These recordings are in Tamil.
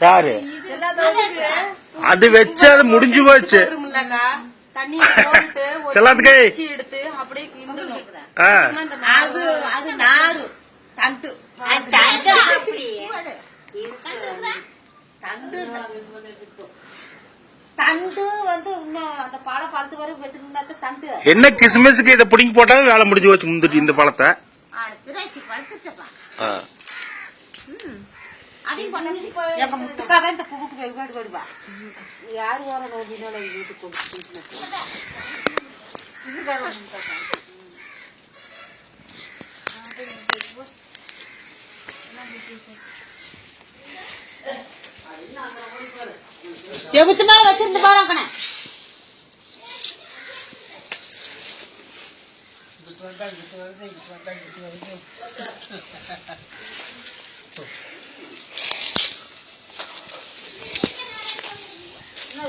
யாரு? அது வச்சு அது முடிஞ்சு போச்சு. செல்லாத்துக்கே. என்ன கிறிஸ்மஸுக்கு இதை பிடிங்கி போட்டாலும் வேலை முடிஞ்சு போச்சு முந்திட்டு இந்த பழத்தை. எங்க முத்துக்கா தான் இந்த பூவுக்கு வெகுபாடு கொடுப்பா யாரு வர நோண்டினால வீட்டுக்கு கொடுத்து செவுத்து மேல வச்சிருந்து பாருங்கண்ணே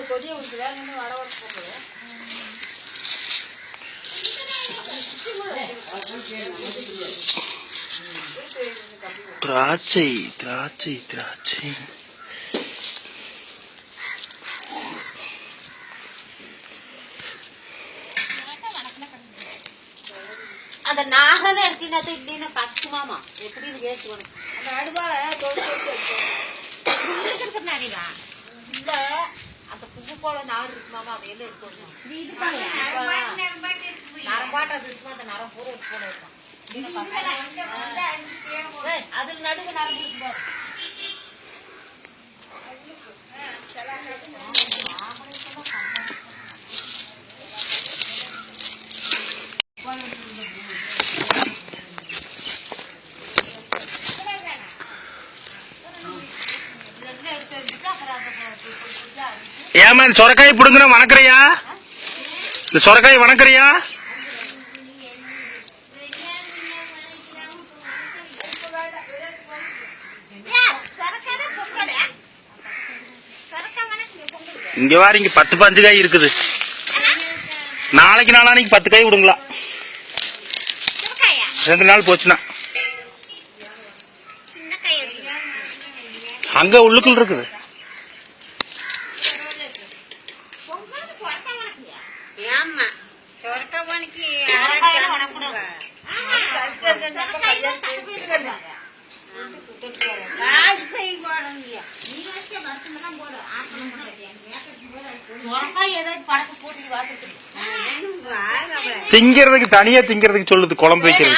கொடியை விடுத்து வேற இன்னும் வட வர போகுது திராட்சை திராட்சை திராட்சை. அந்த நாகல எடுத்தீங்கன்னா இல்லைன்னு கஷ்டமாமா? எப்படின்னு கேட்டு உனக்கு அந்த எடுக்கணும். இல்ல. அந்த புண்ணு போல நார் இருக்குமாமா அதை எல்லாம் எடுக்கணும் நரம்பாட்டு அது இருக்குமா அந்த நரம் பூரா எடுத்து போட இருக்கும் அதுல நடுவு நரம்பு இருக்கும் பாரு. இதெல்லாம் எடுத்து ஏமா இந்த சொரக்காய் பிடுங்குன வணக்கறியா? இந்த சொரக்காய் வணக்கறியா? இங்க வாரி இங்க பத்து பஞ்சு காய் இருக்குது. நாளைக்கு நாளானைக்கு பத்து காய் விடுங்களா. ரெண்டு நாள் போச்சுன்னா. அங்க உள்ளுக்குள்ள இருக்குது. திங்கிறதுக்கு தனியா திங்கிறதுக்கு சொல்லுது குழம்பு வைக்கிறது.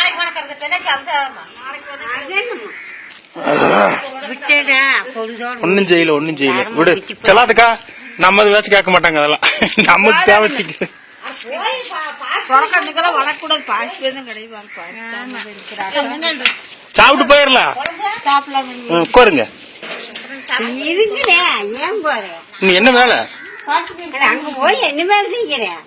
ஒன்னும் செய்யல ஒன்னும் செய்யல. விடு. செல்லாதுக்கா. நம்ம வேச்சு கேட்க மாட்டாங்க அதெல்லாம். நமக்கு தேவை திங்க போய் பா- பாத்து சொரக்கண்ணுக்கெல்லாம் வளர்க்கக்கூடாது பாசி பேரும் கிடையாது. சாப்பிட்டு போயிடலாம் உட்காருங்க. இருக்குதே ஏன் போற நீ என்ன வேலை? அங்க போய் என்ன வேலை செய்யறேன்